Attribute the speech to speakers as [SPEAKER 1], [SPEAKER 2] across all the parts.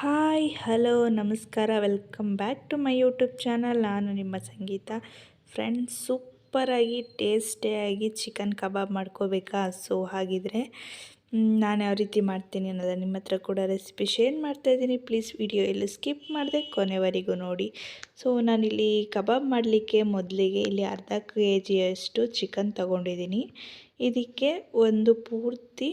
[SPEAKER 1] Hi, hello, ನಮಸ್ಕಾರ. Welcome back to my YouTube channel. ನಾನು ನಿಮ್ಮ ಸಂಗೀತ. ಫ್ರೆಂಡ್ಸ್, ಸೂಪರಾಗಿ, ಟೇಸ್ಟಿಯಾಗಿ ಚಿಕನ್ ಕಬಾಬ್ ಮಾಡ್ಕೋಬೇಕಾ? ಸೊ, ಹಾಗಿದ್ರೆ ನಾನು ಯಾವ ರೀತಿ ಮಾಡ್ತೀನಿ ಅನ್ನೋದನ್ನು ನಿಮ್ಮ ಹತ್ರ ಕೂಡ ರೆಸಿಪಿ ಶೇರ್ ಮಾಡ್ತಾಯಿದ್ದೀನಿ ಪ್ಲೀಸ್ ವಿಡಿಯೋ ಇಲ್ಲಿ ಸ್ಕಿಪ್ ಮಾಡಿದೆ, ಕೊನೆವರೆಗೂ ನೋಡಿ. ಸೊ, ನಾನಿಲ್ಲಿ ಕಬಾಬ್ ಮಾಡಲಿಕ್ಕೆ ಮೊದಲಿಗೆ ಇಲ್ಲಿ ಅರ್ಧ ಕೆ ಜಿಯಷ್ಟು ಚಿಕನ್ ತೊಗೊಂಡಿದ್ದೀನಿ. ಇದಕ್ಕೆ ಒಂದು ಪೂರ್ತಿ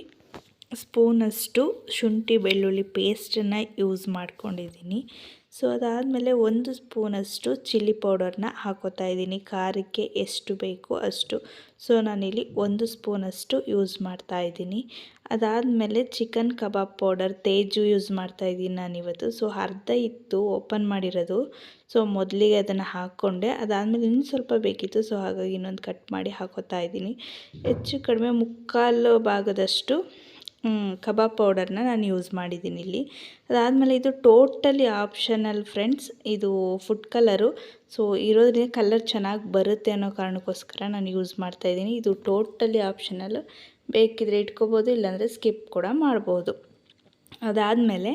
[SPEAKER 1] ಸ್ಪೂನಷ್ಟು ಶುಂಠಿ ಬೆಳ್ಳುಳ್ಳಿ ಪೇಸ್ಟನ್ನು ಯೂಸ್ ಮಾಡ್ಕೊಂಡಿದ್ದೀನಿ. ಸೊ, ಅದಾದಮೇಲೆ ಒಂದು ಸ್ಪೂನಷ್ಟು ಚಿಲ್ಲಿ ಪೌಡರ್ನ ಹಾಕೋತಾ ಇದ್ದೀನಿ. ಖಾರಕ್ಕೆ ಎಷ್ಟು ಬೇಕು ಅಷ್ಟು. ಸೊ, ನಾನಿಲ್ಲಿ ಒಂದು ಸ್ಪೂನಷ್ಟು ಯೂಸ್ ಮಾಡ್ತಾ ಇದ್ದೀನಿ. ಅದಾದಮೇಲೆ ಚಿಕನ್ ಕಬಾಬ್ ಪೌಡರ್ ತೇಜು ಯೂಸ್ ಮಾಡ್ತಾ ಇದ್ದೀನಿ ನಾನಿವತ್ತು. ಸೊ, ಅರ್ಧ ಇತ್ತು ಓಪನ್ ಮಾಡಿರೋದು. ಸೊ, ಮೊದಲಿಗೆ ಅದನ್ನು ಹಾಕ್ಕೊಂಡೆ. ಅದಾದಮೇಲೆ ಇನ್ನೂ ಸ್ವಲ್ಪ ಬೇಕಿತ್ತು. ಸೊ, ಹಾಗಾಗಿ ಇನ್ನೊಂದು ಕಟ್ ಮಾಡಿ ಹಾಕೋತಾ ಇದ್ದೀನಿ. ಹೆಚ್ಚು ಕಡಿಮೆ ಮುಕ್ಕಾಲು ಭಾಗದಷ್ಟು ಕಬಾಬ್ ಪೌಡರ್ನ ನಾನು ಯೂಸ್ ಮಾಡಿದ್ದೀನಿ ಇಲ್ಲಿ. ಅದಾದಮೇಲೆ ಇದು ಟೋಟಲಿ ಆಪ್ಷನಲ್ ಫ್ರೆಂಡ್ಸ್, ಇದು ಫುಡ್ ಕಲರು. ಸೊ ಇರೋದ್ರಿಂದ ಕಲರ್ ಚೆನ್ನಾಗಿ ಬರುತ್ತೆ ಅನ್ನೋ ಕಾರಣಕ್ಕೋಸ್ಕರ ನಾನು ಯೂಸ್ ಮಾಡ್ತಾಯಿದ್ದೀನಿ ಇದು ಟೋಟಲಿ ಆಪ್ಷನಲ್. ಬೇಕಿದ್ರೆ ಇಟ್ಕೋಬೋದು, ಇಲ್ಲಾಂದರೆ ಸ್ಕಿಪ್ ಕೂಡ ಮಾಡ್ಬೋದು. ಅದಾದಮೇಲೆ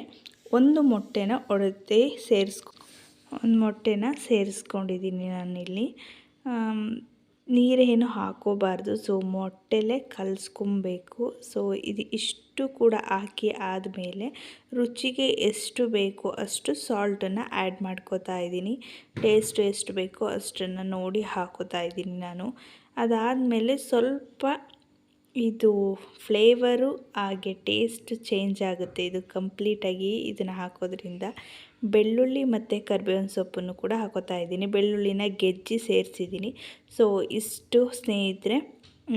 [SPEAKER 1] ಒಂದು ಮೊಟ್ಟೆನ ಒಡೆದೇ ಸೇರಿಸ್ಕೊ, ಒಂದು ಮೊಟ್ಟೆನ ಸೇರಿಸ್ಕೊಂಡಿದ್ದೀನಿ ನಾನಿಲ್ಲಿ ನೀರೇನು ಹಾಕೋಬಾರ್ದು ಸೊ ಮೊಟ್ಟೆಲೆ ಕಲಿಸ್ಕೊಬೇಕು. ಸೊ ಇದು ಇಷ್ಟು ಕೂಡ ಹಾಕಿ ಆದಮೇಲೆ ರುಚಿಗೆ ಎಷ್ಟು ಬೇಕೋ ಅಷ್ಟು ಸಾಲ್ಟನ್ನು ಆ್ಯಡ್ ಮಾಡ್ಕೋತಾ ಇದ್ದೀನಿ. ಟೇಸ್ಟ್ ಎಷ್ಟು ಬೇಕೋ ಅಷ್ಟನ್ನು ನೋಡಿ ಹಾಕೋತಾ ಇದ್ದೀನಿ ನಾನು. ಅದಾದಮೇಲೆ ಸ್ವಲ್ಪ ಇದು ಫ್ಲೇವರು ಹಾಗೆ ಟೇಸ್ಟ್ ಚೇಂಜ್ ಆಗುತ್ತೆ. ಇದು ಕಂಪ್ಲೀಟಾಗಿ ಇದನ್ನು ಹಾಕೋದ್ರಿಂದ ಬೆಳ್ಳುಳ್ಳಿ ಮತ್ತು ಕರ್ಬೇವಿನ ಸೊಪ್ಪನ್ನು ಕೂಡ ಹಾಕೋತಾ ಇದ್ದೀನಿ. ಬೆಳ್ಳುಳ್ಳಿನ ಗೆಜ್ಜಿ ಸೇರಿಸಿದ್ದೀನಿ. ಸೊ ಇಷ್ಟು ಸ್ನೇಹಿತರೆ,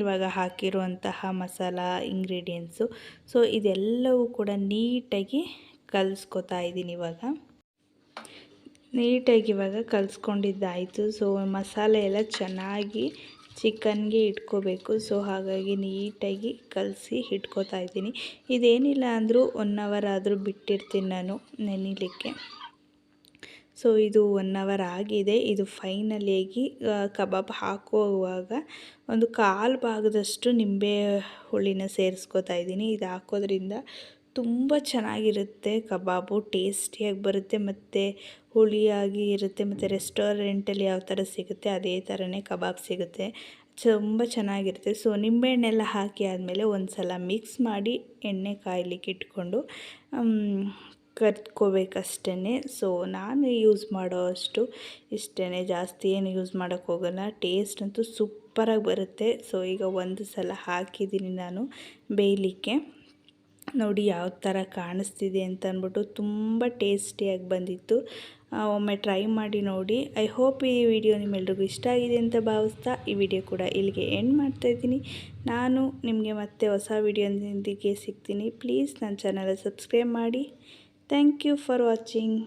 [SPEAKER 1] ಇವಾಗ ಹಾಕಿರುವಂತಹ ಮಸಾಲ ಇಂಗ್ರೀಡಿಯೆಂಟ್ಸು ಸೊ ಇದೆಲ್ಲವೂ ಕೂಡ ನೀಟಾಗಿ ಕಲಿಸ್ಕೊತಾ ಇದ್ದೀನಿ ಇವಾಗ. ನೀಟಾಗಿ ಇವಾಗ ಕಲಿಸ್ಕೊಂಡಿದ್ದಾಯಿತು. ಸೊ ಮಸಾಲೆ ಎಲ್ಲ ಚೆನ್ನಾಗಿ ಚಿಕನ್ಗೆ ಇಟ್ಕೋಬೇಕು. ಸೊ, ಹಾಗಾಗಿ ನೀಟಾಗಿ ಕಲಸಿ ಇಟ್ಕೋತಾ ಇದ್ದೀನಿ. ಇದೇನಿಲ್ಲ ಅಂದರೂ ಒನ್ ಅವರ್ ಆದರೂ ಬಿಟ್ಟಿರ್ತೀನಿ ನಾನು ನೆನಿಲಿಕ್ಕೆ. ಸೊ, ಇದು ಒನ್ ಅವರ್ ಆಗಿದೆ. ಇದು ಫೈನಲಿಯಾಗಿ ಕಬಾಬ್ ಹಾಕುವಾಗ ಒಂದು ಕಾಲು ಭಾಗದಷ್ಟು ನಿಂಬೆ ಹುಳಿನ ಸೇರಿಸ್ಕೋತಾ ಇದ್ದೀನಿ. ಇದು ಹಾಕೋದ್ರಿಂದ ತುಂಬ ಚೆನ್ನಾಗಿರುತ್ತೆ, ಕಬಾಬು ಟೇಸ್ಟಿಯಾಗಿ ಬರುತ್ತೆ ಮತ್ತು ಹುಳಿಯಾಗಿ ಇರುತ್ತೆ ಮತ್ತು ರೆಸ್ಟೋರೆಂಟಲ್ಲಿ ಯಾವ ಥರ ಸಿಗುತ್ತೆ ಅದೇ ಥರನೇ ಕಬಾಬ್ ಸಿಗುತ್ತೆ. ತುಂಬ ಚೆನ್ನಾಗಿರುತ್ತೆ. ಸೊ, ನಿಂಬೆಹಣ್ಣೆಲ್ಲ ಹಾಕಿ ಆದಮೇಲೆ ಒಂದು ಸಲ ಮಿಕ್ಸ್ ಮಾಡಿ ಎಣ್ಣೆ ಕಾಯಲಿಕ್ಕೆ ಇಟ್ಕೊಂಡು ಕರ್ತ್ಕೋಬೇಕಷ್ಟೇ ಸೊ, ನಾನು ಯೂಸ್ ಮಾಡೋ ಅಷ್ಟು ಇಷ್ಟೇ ಜಾಸ್ತಿ ಏನು ಯೂಸ್ ಮಾಡೋಕ್ಕೆ ಹೋಗಲ್ಲ. ಟೇಸ್ಟ್ ಅಂತೂ ಸೂಪರಾಗಿ ಬರುತ್ತೆ. ಸೊ ಈಗ ಒಂದು ಸಲ ಹಾಕಿದ್ದೀನಿ ನಾನು ಬೇಯಲಿಕ್ಕೆ. ನೋಡಿ ಯಾವ ಥರ ಕಾಣಿಸ್ತಿದೆ ಅಂತ ಅಂದ್ಬಿಟ್ಟು ತುಂಬ ಟೇಸ್ಟಿಯಾಗಿ ಬಂದಿತ್ತು. ಒಮ್ಮೆ ಟ್ರೈ ಮಾಡಿ ನೋಡಿ. ಐ ಹೋಪ್ ಈ ವಿಡಿಯೋ ನಿಮ್ಮೆಲ್ರಿಗೂ ಇಷ್ಟ ಆಗಿದೆ ಅಂತ ಭಾವಿಸ್ತಾ ಈ ವಿಡಿಯೋ ಕೂಡ ಇಲ್ಲಿಗೆ ಎಂಡ್ ಮಾಡ್ತಾಯಿದ್ದೀನಿ ನಾನು ನಿಮಗೆ ಮತ್ತೆ ಹೊಸ ವಿಡಿಯೋದೊಂದಿಗೆ ಸಿಗ್ತೀನಿ. ಪ್ಲೀಸ್ ನನ್ನ ಚಾನಲ್ ಸಬ್ಸ್ಕ್ರೈಬ್ ಮಾಡಿ. Thank you for watching.